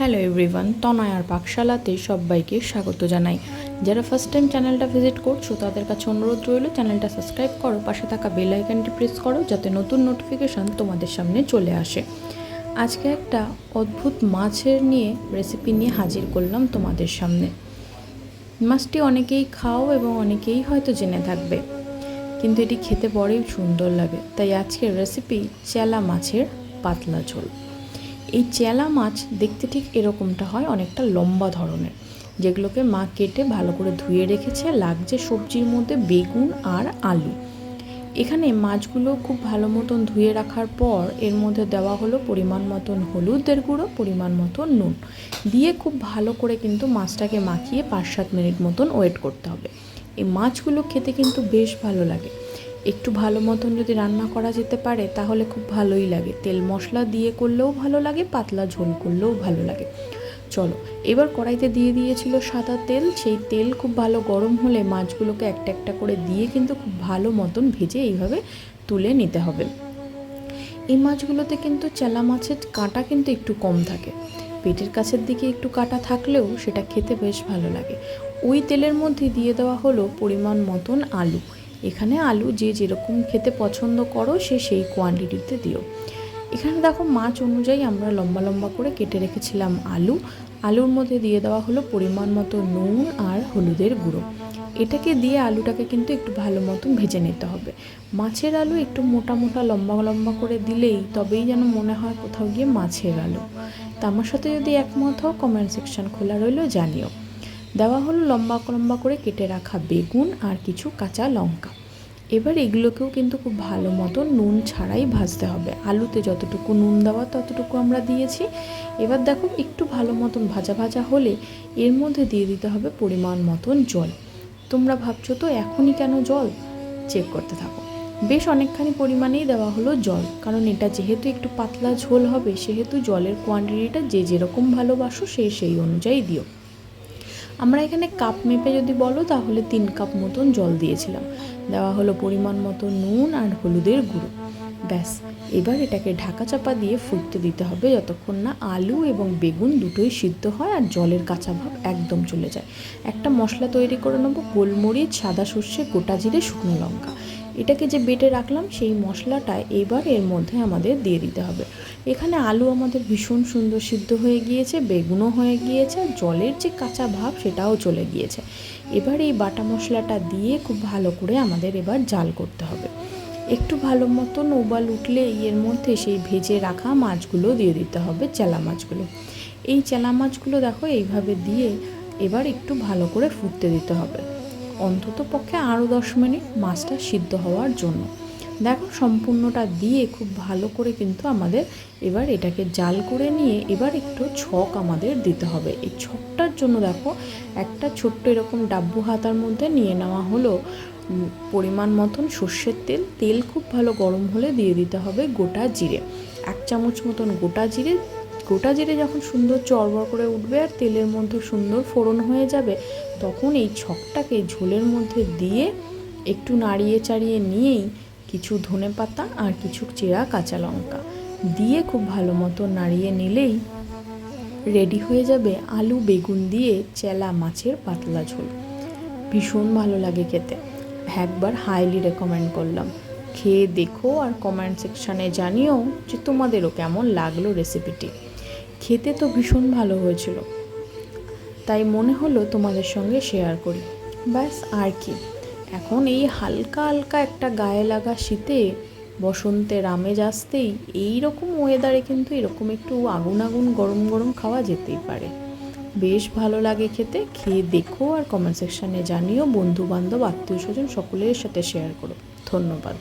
Hello everyone তনয়ার পাকশালাতে সবাইকে স্বাগত জানাই। যারা ফার্স্ট টাইম চ্যানেলটা ভিজিট করছ, তাদের কাছে অনুরোধ রইল চ্যানেলটা সাবস্ক্রাইব করো, পাশে থাকা বেল আইকনটি প্রেস করো, যাতে নতুন নোটিফিকেশান তোমাদের সামনে চলে আসে। আজকে একটা অদ্ভুত মাছের নিয়ে রেসিপি নিয়ে হাজির করলাম তোমাদের সামনে। মাছটি অনেকেই খাও এবং অনেকেই হয়তো জেনে থাকবে, কিন্তু এটি খেতে পরেই সুন্দর লাগে। তাই আজকের রেসিপি চেলা মাছের পাতলা ঝোল। এই চেলা মাছ দেখতে ঠিক এরকমটা হয় অনেকটা লম্বা ধরনের, যেগুলোকে মা কেটে ভালো করে ধুয়ে রেখেছে, লাগছে সবজির মধ্যে বেগুন আর আলু। এখানে মাছগুলো খুব ভালো মতন ধুয়ে রাখার পর এর মধ্যে দেওয়া হলো পরিমাণ মতন হলুদের গুঁড়ো, পরিমাণ মতন নুন। দিয়ে খুব ভালো করে কিন্তু মাছটাকে মাখিয়ে পাঁচ সাত মিনিট মতন ওয়েট করতে হবে। এই মাছগুলো খেতে কিন্তু বেশ ভালো লাগে। একটু ভালো মতন যদি রান্না করা যেতে পারে, তাহলে খুব ভালোই লাগে। তেল মশলা দিয়ে করলেও ভালো লাগে, পাতলা ঝোল করলেও ভালো লাগে। চলো, এবার কড়াইতে দিয়ে দিয়েছিল সাদা তেল। সেই তেল খুব ভালো গরম হলে মাছগুলোকে একটা একটা করে দিয়ে কিন্তু খুব ভালো মতন ভেজে এইভাবে তুলে নিতে হবে। এই মাছগুলোতে কিন্তু চেলা মাছের কাঁটা কিন্তু একটু কম থাকে। পেটের কাছের দিকে একটু কাটা থাকলেও সেটা খেতে বেশ ভালো লাগে। ওই তেলের মধ্যে দিয়ে দেওয়া হলো পরিমাণ মতন আলু। এখানে আলু যে যেরকম খেতে পছন্দ করো, সে সেই কোয়ান্টিটিতে দিও। এখানে দেখো মাছ অনুযায়ী আমরা লম্বা লম্বা করে কেটে রেখেছিলাম আলু। আলুর মধ্যে দিয়ে দেওয়া হলো পরিমাণ মতো নুন আর হলুদের গুঁড়ো। এটাকে দিয়ে আলুটাকে কিন্তু একটু ভালো মতন ভেজে নিতে হবে। মাছের আলু একটু মোটা মোটা লম্বা লম্বা করে দিলেই তবেই যেন মনে হয় কোথাও গিয়ে মাছের আলু। তা আমার সাথে যদি একমত হও কমেন্ট সেকশন খোলা রইল, জানিও। দেওয়া হলো লম্বা লম্বা করে কেটে রাখা বেগুন আর কিছু কাঁচা লঙ্কা। এবার এগুলোকেও কিন্তু খুব ভালো মতো নুন ছাড়াই ভাজতে হবে। আলুতে যতটুকু নুন দেওয়া ততটুকু আমরা দিয়েছি। এবার দেখো একটু ভালো মতন ভাজা ভাজা হলে এর মধ্যে দিয়ে দিতে হবে পরিমাণ মতন জল। তোমরা ভাবছ তো এখনই কেন জল? চেক করতে থাকো। বেশ অনেকখানি পরিমাণেই দেওয়া হলো জল, কারণ এটা যেহেতু একটু পাতলা ঝোল হবে, সেহেতু জলের কোয়ান্টিটিটা যে যেরকম ভালোবাসো সে সেই অনুযায়ী দিও। আমরা এখানে কাপ মেপে যদি বলো, তাহলে তিন কাপ মতন জল দিয়েছিলাম। দেওয়া হলো পরিমাণ মতো নুন আর হলুদের গুঁড়ো। ব্যাস, এবার এটাকে ঢাকা চাপা দিয়ে ফুটতে দিতে হবে যতক্ষণ না আলু এবং বেগুন দুটোই সিদ্ধ হয় আর জলের কাঁচা ভাব একদম চলে যায়। একটা মশলা তৈরি করে নেব, গোলমরিচ, সাদা সর্ষে, গোটা জিরে, শুকনো লঙ্কা। এটাকে যে বেটে রাখলাম, সেই মশলাটা এবার এর মধ্যে আমাদের দিয়ে দিতে হবে। এখানে আলু আমাদের ভীষণ সুন্দর সিদ্ধ হয়ে গিয়েছে, বেগুনও হয়ে গিয়েছে, জলের যে কাঁচা ভাব সেটাও চলে গিয়েছে। এবার এই বাটা মশলাটা দিয়ে খুব ভালো করে আমাদের এবার জাল করতে হবে। একটু ভালো মতন উবাল উঠলে এর মধ্যে সেই ভেজে রাখা মাছগুলো দিয়ে দিতে হবে, চেলা মাছগুলো। এই চেলা মাছগুলো দেখো এইভাবে দিয়ে এবার একটু ভালো করে ফুটতে দিতে হবে। অন্তত পক্ষে আরও দশ মিনিট মাছটা সিদ্ধ হওয়ার জন্য। দেখো, সম্পূর্ণটা দিয়ে খুব ভালো করে কিন্তু আমাদের এবার এটাকে জাল করে নিয়ে এবার একটু ছক আমাদের দিতে হবে। এই ছকটার জন্য দেখো, একটা ছোট্ট এরকম ডাব্বু হাতার মধ্যে নিয়ে নেওয়া হলো। পরিমাণ মতন সর্ষের তেল। তেল খুব ভালো গরম হলে দিয়ে দিতে হবে গোটা জিরে। এক চামচ মতন গোটা জিরে গোটা জিরে যখন সুন্দর চড়বড় করে উঠবে আর তেলের মধ্যে সুন্দর ফোড়ন হয়ে যাবে, তখন এই ছকটাকে ঝোলের মধ্যে দিয়ে একটু নাড়িয়ে চাড়িয়ে নিয়েই কিছু ধনে পাতা আর কিছু চেরা কাঁচা লঙ্কা দিয়ে খুব ভালো মতো নাড়িয়ে নিলেই রেডি হয়ে যাবে আলু বেগুন দিয়ে চেলা মাছের পাতলা ঝোল। ভীষণ ভালো লাগে খেতে। একবার হাইলি রেকমেন্ড করলাম। খেয়ে দেখো আর কমেন্ট সেকশানে জানিও যে তোমাদেরও কেমন লাগল রেসিপিটি খেতে তো ভীষণ ভালো হয়েছিল। তাই মনে হলো তোমাদের সঙ্গে শেয়ার করি। ব্যাস, আর কি। এখন এই হালকা হালকা একটা গায়ে লাগা শীতে, বসন্তের আমেজ আসতেই এই রকম ওয়েদারে কিন্তু এরকম একটু আগুন আগুন, গরম গরম খাওয়া যেতেই পারে। বেশ ভালো লাগে খেতে। খেয়ে দেখো আর কমেন্ট সেকশানে জানিও। বন্ধু বান্ধব আত্মীয় স্বজন সকলের সাথে শেয়ার করো। ধন্যবাদ।